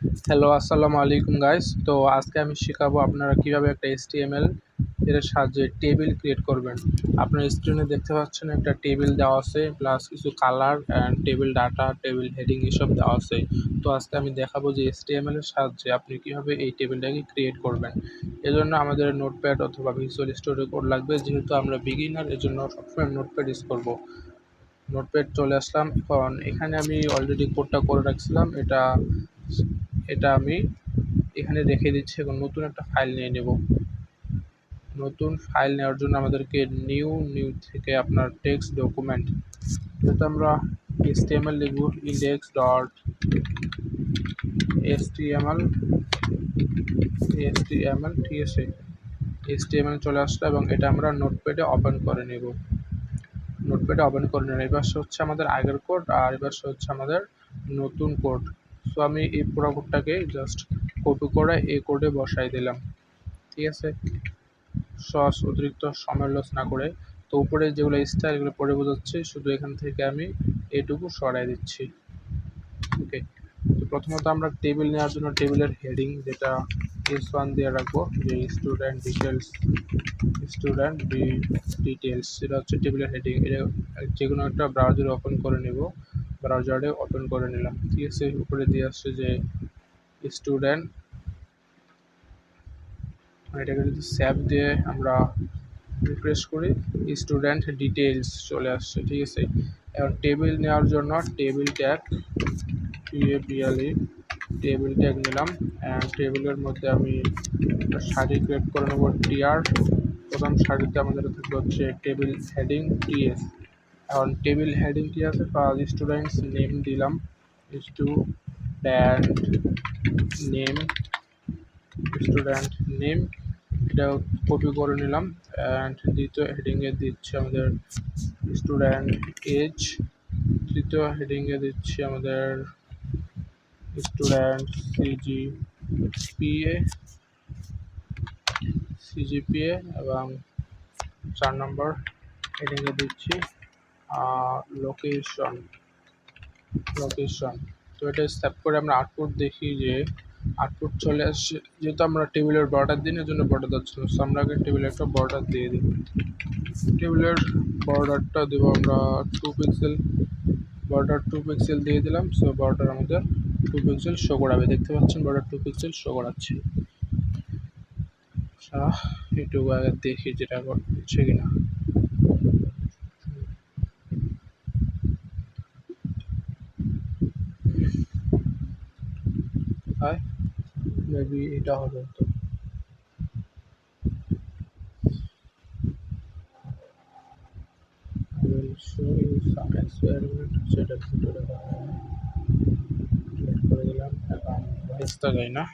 Hello আসসালামু আলাইকুম guys তো আজকে আমি শেখাবো আপনারা কীভাবে একটা এসটিএমএল এর সাহায্যে টেবিল ক্রিয়েট করবেন। আপনার স্ক্রিনে দেখতে পাচ্ছেন একটা টেবিল দেওয়া আছে প্লাস কিছু colour and table data table heading এসব দেওয়া আছে। তো আজকে আমি দেখাবো যে এসটিএমএল এর সাহায্যে আপনি কীভাবে এই টেবিলটাকে ক্রিয়েট করবেন। এজন্য আমাদের নোটপ্যাড অথবা ভিজুয়াল স্টুডিও কোড লাগবে, যেহেতু আমরা বিগিনার এজন্য সবসময় নোটপ্যাড ইউজ করব। নোটপ্যাড চলে আসলাম। এখন এখানে আমি অলরেডি কোডটা করে রাখছিলাম। এটা এটা আমি এখানে রেখে দিচ্ছি। এখন নতুন একটা ফাইল নিয়ে নেব। নতুন ফাইল নেওয়ার জন্য আমাদেরকে নিউ নিউ থেকে আপনার টেক্সট ডকুমেন্ট যেহেতু আমরা এসটিএমএল লিখব ইন্ডেক্স ডট এসটিএমএল এসটিএমএল ঠিক আছে এসটিএমএল চলে আসলো এবং এটা আমরা নোটপ্যাডে ওপেন করে নেব। নোটপ্যাডে ওপেন করে নেব। এবার হচ্ছে আমাদের আগের কোড আর এবার হচ্ছে আমাদের নতুন কোড সো আমি এই পুরো কোডটাকে জাস্ট কপি করে এই কোডে বসাই দিলাম। ঠিক আছে? সস অতিরিক্ত সময় লস না করে। তো উপরে যেগুলো স্টার এগুলো পড়ে বোঝাচ্ছে, শুধু এখান থেকে আমি এটুকু সরাই দিচ্ছি। ওকে তো প্রথমত আমরা টেবিল নেওয়ার জন্য টেবিলের হেডিং যেটা এস ওয়ান দিয়ে রাখব, যে স্টুডেন্ট ডিটেলস স্টুডেন্ট ডিটেলস এটা হচ্ছে টেবিলের হেডিং এটা যে কোনো একটা ব্রাউজার ওপেন করে নেব। ব্রাউজারে ওপেন করে নিলাম। ঠিক আছে উপরে দিয়ে আসছে যে স্টুডেন্ট এটাকে যদি স্যাপ দিয়ে আমরা রিফ্রেশ করি, স্টুডেন্ট ডিটেলস চলে আসছে, ঠিক আছে? এখন টেবিল নেওয়ার জন্য টেবিল ট্যাগ পিএপিএলই টেবিল ট্যাগ নিলাম। টেবিলের মধ্যে আমি একটা শাড়ি ক্রিয়েট করে নেব টিআর প্রথম শাড়িতে আমাদের থাকবে হচ্ছে টেবিল হেডিং, টিএস। এখন টেবিল হেডিং কি আছে? স্টুডেন্টস নেম দিলাম। স্টুডেন্ট নেম স্টুডেন্ট নেম এটা কপি করে নিলাম। অ্যান্ড দ্বিতীয় হেডিংয়ে দিচ্ছি আমাদের স্টুডেন্ট এজ তৃতীয় হেডিংয়ে দিচ্ছি আমাদের স্টুডেন্ট সিজি পিএ সিজিপিএ এবং চার নম্বর হেডিংয়ে দিচ্ছি। লোকেশন লোকেশন তো এটা স্ট্যাপ করে আমরা আউটপুট দেখি যে আউটপুট চলে আসছে। যেহেতু আমরা টেবিলের বর্ডার দিন এর জন্য বর্ডার দিচ্ছি সো আমরা আগে টেবিলে একটা বর্ডার দিয়ে দিই। টেবিলের বর্ডারটা দেবো আমরা two pixel border two pixel দিয়ে দিলাম। সো বর্ডার আমাদের টু পিক্সেল শো করাবে। দেখতে পাচ্ছেন বর্ডার টু পিক্সেল শো করাচ্ছে। আচ্ছা এটুকু আগে দেখি যেটা হচ্ছে কিনা। কোথায় মেবি এটা হবে তো will show you সেটা করে দিলাম, এখন ভয়েসটা যাই না।